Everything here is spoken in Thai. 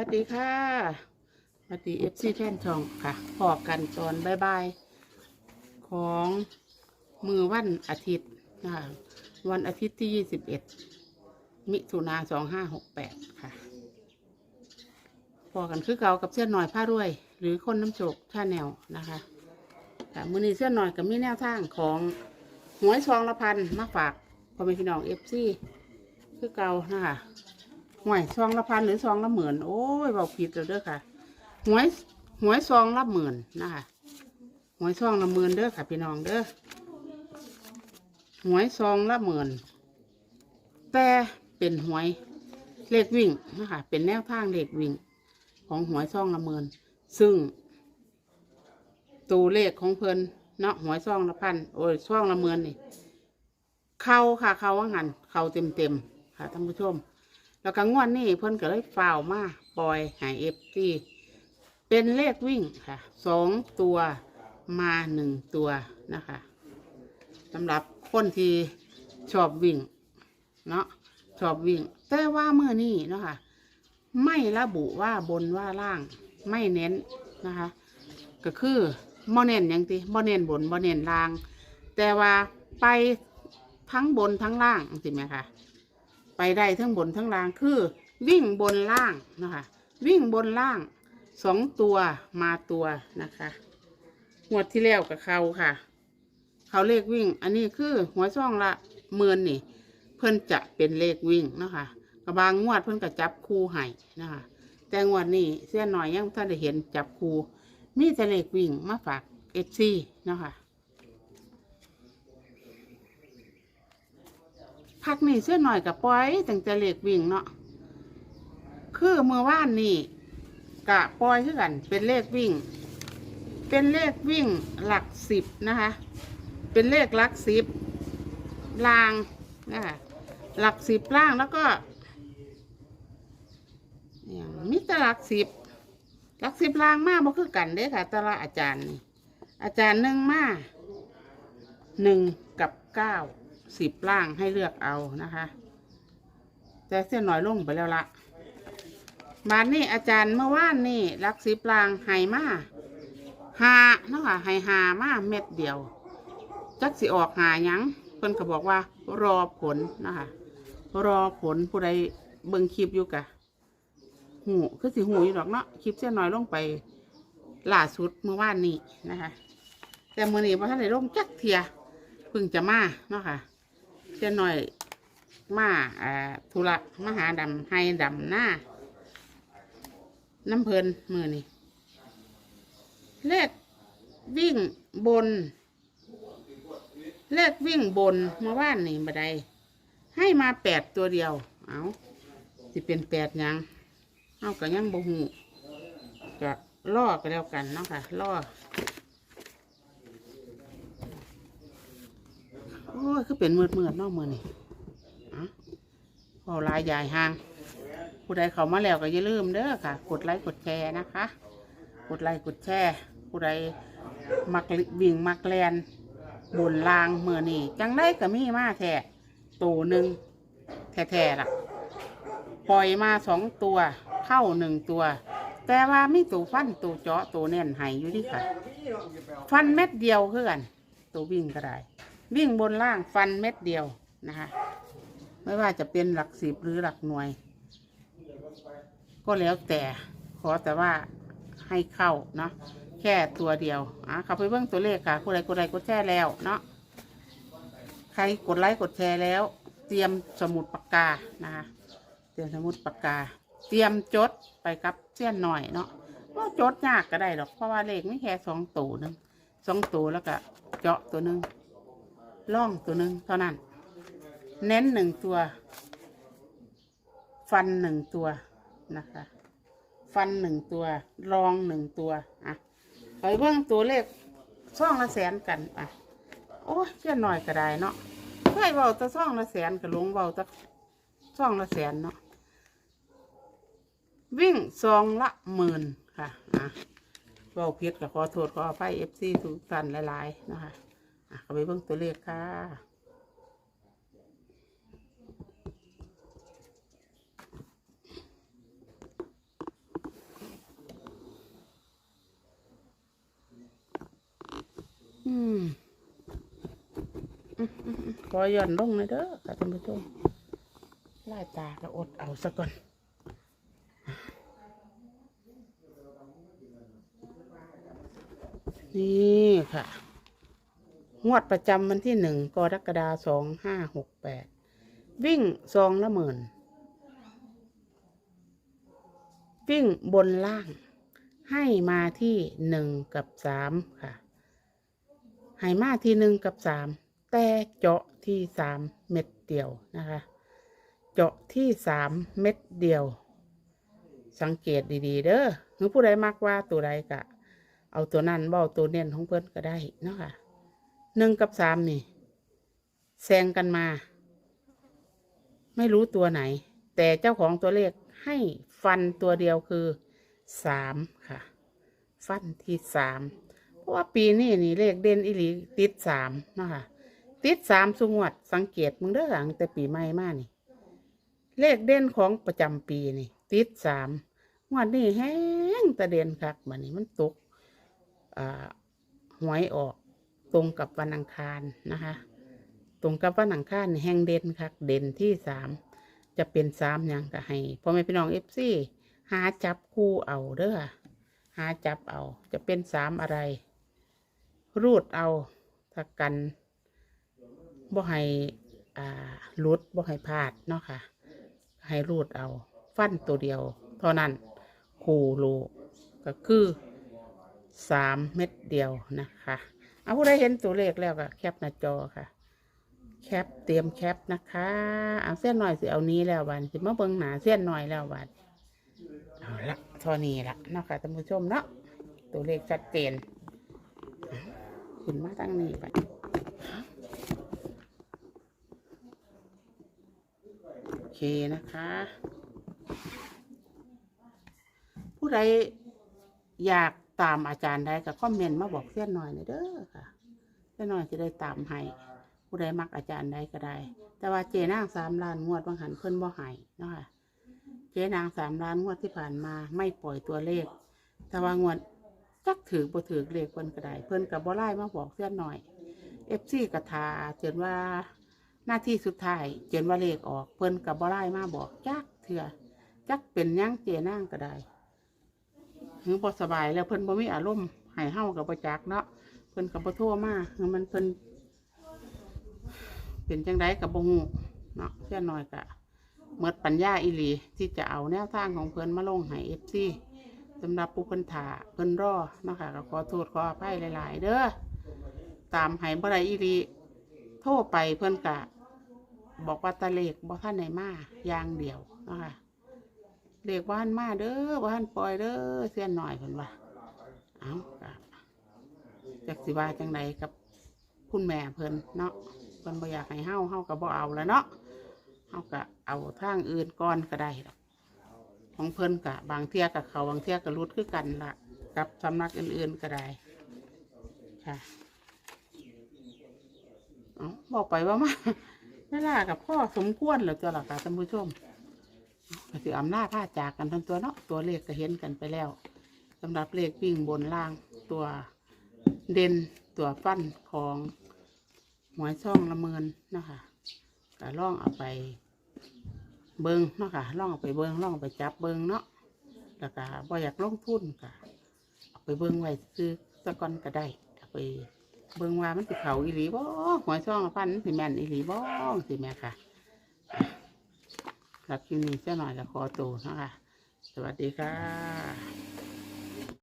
วัสดีค่ะสวัสดีเอฟซีแท่นช่องค่ะพอกันตอนบายๆของมือวันอาทิตย์นะคะวันอาทิตย์ที่21มิถุนา2568ค่ะพอกันคือเก่ากับเสื้อหน่อยผ้ารวย หรือคนน้ำโชกชาแนลนะคะค่ะมือนี้เสื้อหน่อยกับมีแนวทางของหวยซองละพันมาฝากพ่อแม่พี่น้องเอฟซีคือเก่านะคะ หวยซองละพันหรือซองละหมื่นโอ้ยบอกผิดแล้วเด้อค่ะหวยหวยซองละหมื่นนะคะหวยซองละหมื่นเด้อค่ะพี่น้องเด้อหวยซองละหมื่นแต่เป็นหวยเลขวิ่งนะคะเป็นแนวทางเลขวิ่ง ของหวยซองละหมื่นซึ่งตัวเลขของเพิ่นเนาะหวยซองละพันโอ้ยซองละหมื่นนี่เข้าค่ะเข้าว่างันเข้าเต็มเต็มๆค่ะท่านผู้ชม แล้วก็งวดนี้เพิ่นก็เลยฝ่าวมาปล่อยหายเอฟซีเป็นเลขวิ่งค่ะสองตัวมาหนึ่งตัวนะคะสำหรับคนที่ชอบวิ่งเนาะชอบวิ่ง แต่ว่าเมื่อนี้เนาะค่ะไม่ระบุว่าบนว่าล่างไม่เน้นนะคะ ก็คือบ่เน้นหยังติบ่เน้นบนบ่เน้นล่าง แต่ว่าไปทั้งบนทั้งล่างสิไหมคะ ไปได้ทั้งบนทั้งล่างคือ วิ่งบนล่างนะคะวิ่งบนล่างสองตัวมาตัวนะคะงวดที่แล้วกับเขาค่ะ เขาเลขวิ่ง อันนี้คือหัวช่องละหมื่นนี่ เพิ่นจะเป็นเลขวิ่งนะคะกระบางงวดเพิ่นก็จับคู่ให้นะคะแต่งวดนี้เสี้ยนหน่อยยังท่านได้เห็นจับคู่มีแต่เลขวิ่งมาฝากเอฟซีนะคะ พักนี่เสื้อหน่อยกับปล่อยตั้งแต่เล็กวิ่งเนาะคือเมื่อวานนี่กะปล่อยคือกัน เป็นเลขวิ่ง เป็นเลขวิ่งหลักสิบนะคะ เป็นเลขหลักสิบล่างนะคะหลักสิบล่างแล้วก็อย่มิตรหลักสิบหลักสิบล่างมากบ่คือกันเด้ค่ะตละอาจารย์ อาจารย์หนึ่งมาหนึ่งกับเก้า สิบล่างให้เลือกเอานะคะ แต่เส้นหน่อยลงไปแล้วละบานนี้อาจารย์เมื่อวานนี่รักสิบล่างไห้มาหาเนาะค่ะไห้หามาเม็ดเดียว จักสิออกหายังเพิ่นก็บอกว่า รอผลนะคะ รอผลผู้ใดเบิ่งคลิปอยู่กะหูคือสิหูอยู่ดอกเนาะคลิปเส้นน้อยลงไปล่าสุดเมื่อวานนี้นะคะ แต่เมื่อนี้พระท่านได้ลงจักเทียเพิ่งจะมาเนาะค่ะ เส้นน้อยมาอ่าธุระมหาดำให้ดำหน้า น้ำเพลินมือนี่เลขวิ่งบน เลขวิ่งบนเมื่านนี่บัไดให้มาแปดตัวเดียว เอาสิเป็นแปดยัง เอากับยังบ่หูก็ล่อก็แล้วกันเนาะค่ะล่อ โอ้ยคือเป็นมืดมืดนอกมือนี่อะพอลายใหญ่ห่าง ผู้ใดเข้ามาแล้วก็อย่าลืมเด้อค่ะ กดไลค์กดแชร์นะคะ กดไลค์กดแชร์ ผู้ใดมักวิ่งมักแลนบนลางมือนี่จังได้ก็มีมาแท้ตัวหนึ่งแท้ๆล่ะ ปล่อยมาสองตัว เข้าหนึ่งตัว แต่ว่าไมีตัวฟันตัวเจาะตัวแน่นหายอยู่ดิค่ะ ฟันเม็ดเดียวคือนตัววิ่งก็ได้ วิ่งบนล่างฟันเม็ดเดียวนะคะ ไม่ว่าจะเป็นหลักสิบหรือหลักหน่วย ก็แล้วแต่ขอแต่ว่าให้เข้าเนาะแค่ตัวเดียวอะเข้าไปเบิ่งตัวเลขค่ะผู้ใดกดไลค์กดแชร์แล้วเนาะใครกดไลค์กดแชร์แล้ว เตรียมสมุดปากกานะคะเตรียมสมุดปากกา เตรียมจดไปกับเส้นหน่อยเนาะว่าจดยากก็ได้หรอกเพราะว่าเลขไม่แค่สองตัวนึงสองตัวแล้วก็เจาะตัวนึง ล่องตัวหนึ่งเท่านั้น เน้นหนึ่งตัว ฟันหนึ่งตัวนะคะ ฟันหนึ่งตัว รองหนึ่งตัว อะไปเบิ่งตัวเลขช่องละแสนกันอะ โอ้ยเส้นหน่อยก็ได้เนาะใช่เบาตะช่องละแสนกับลงเบาตะซองละแสนเนาะ วิ่งซองละหมื่นค่ะ อะเว่าผิดกับขอโทษขออภัยเอฟซีทุกท่านหลาย ๆ นะคะ เอาไปเบิ่งตัวเลขค่ะขอย้อนลงเลยเด้อค่ะท่านผู้ชมลายตาก็อดเอาซะก่อนนี่ค่ะ งวดประจำวันที่หนึ่งกรกฎาสองห้าหกแปดวิ่งซองละหมื่นวิ่งบนล่าง ให้มาที่หนึ่งกับสามค่ะ ให้มาที่หนึ่งกับสามแต่เจาะที่สามเม็ดเดียวนะคะ เจาะที่สามเม็ดเดียว สังเกตดีๆ เด้อหรือผู้ใดมักว่าตัวใดกะ เอาตัวนั้นเบาตัวเน้นของเพิ่อนก็ได้เนาะค่ะ หนึ่งกับสามนี่แซงกันมา ไม่รู้ตัวไหน แต่เจ้าของตัวเลขให้ฟันตัวเดียวคือสามค่ะ ฟันที่สามเพราะว่าปีนี้นี่เลขเด่นอิลีติดสามนะคะติดสามสุงวดสังเกตมึงเด้อหลังแต่ปีใหม่มานี่ เลขเด่นของประจำปีนี่ ติดสามงวดนี้แห้งตะเด่นคักบัดนี้มันตกอ่าหวยออก ตรงกับวันอังคารนะคะ ตรงกับวันอังคารแห่งเด่นค่ะเด่นที่สามจะเป็นสามอย่างก็ให้พ่อแม่พี่น้องเอฟซีหาจับคู่เอาเด้อหาจับเอา จะเป็นสามอะไร รูดเอาถ้ากันบ่ให้อ่าลุดบ่ให้พลาดเนาะค่ะ ให้รูดเอา ฟันตัวเดียว เท่านั้นคูรูก็คือสามเม็ดเดียวนะคะ เอาผู้ใดเห็นตัวเลขแล้วก็แคปหน้าจอค่ะ แคปเตรียมแคปนะคะเอาเส้นหน่อยสิเอานี้แล้ววันสิมาเบิ่งหนาเส้นหน่อยแล้ววันเอาละเท่านี้ละเนาะค่ะท่านผู้ชมเนาะตัวเลขชัดเจนขึ้นมาตั้งนี้ไปโอเคนะคะ ผู้ใดอยาก ตามอาจารย์ได้ก็คอมเมนต์มาบอกเสี้ยนหน่อยหน่อยเด้อค่ะเสี้ยนหน่อยจะได้ตามให้ผู้ใดมักอาจารย์ได้ก็ได้ แต่ว่าเจนางสามล้านงวดบางหันเพิ่นบ่ให้เนาะค่ะเจนางสามล้านงวดที่ผ่านมาไม่ปล่อยตัวเลข แต่ว่างวดจักถือบ่ถือเลขเพิ่นก็ได้ เพิ่นกับบ่ไล่มาบอกเสี้ยนหน่อยเอฟซีกระทาเจนว่าหน้าที่สุดท้ายเจนว่าเลขออกเพิ่นกับบ่ไล่มาบอกจักเถื่อจักเป็นยังเจนางก็ได้ ถึงพอสบายแล้วเพิ่นบ่มีอารมณ์ให้เฮากับประจักเนาะเพิ่นกับบ่โทรมาคือมันเพิ่นเป็นจังไดกับบ่ฮู้เนาะเพื่อนน้อยกะเมดปัญญาอีหลี ที่จะเอาแนวทางของเพิ่นมาลงให้ FC สำหรับผู้เพิ่นถาเพิ่นรอเนาะค่ะก็ขอโทษขออภัยหลาย ๆ เด้อตามให้บ่ได้อีหลีโทรไปเพิ่นกะ บอกว่าตะเลขบ่ทันไหนมาอย่างเดียวเนาะค่ะ เด็กบ้านมาเด้อบ้านปล่อยเด้อเสียนหน่อยเพิ่นว่าเอาก็จักสิว่าจังใดกับคุณแม่เพิ่นเนาะเพิ่นบ่อยากให้เฮาเฮาก็บ่เอาแล้วเนาะเฮาก็เอาทางอื่นก่อนก็ได้ดอกของเพิ่นก็บางเที่ยกับเขาบางเที่ยก็รุดคือกันละกับสำนักอื่นๆก็ได้ค่ะเอาบอกไปว่ามาเวลากับพ่อสมควรแล้วจ้ะล่ะค่ะท่านผู้ชม ก็ถืออำนาจพาจากกันทั้งตัวเนาะตัวเลขก็เห็นกันไปแล้วสำหรับเลขวิ่งบนล่างตัวเด่นตัวฟันของหมวยช่องละเมินนะคะก็ล่องเอาไปเบิงเนาะค่ะล่องเอาไปเบิงล่องเอาไปจับเบิงเนาะแล้วก็บ่อยากลงทุนก็เอาไปเบิงไว้ซื้อตะกอนก็ได้เอาไปเบิงว่ามันสิเขาอีหลีบ่หมวยช่องละพันมันสิแม่นอีหลีบ่สิแม่ค่ะ ครับคลิปนี้เจ้าหน่อยจะขอตัวนะคะสวัสดีค่ะ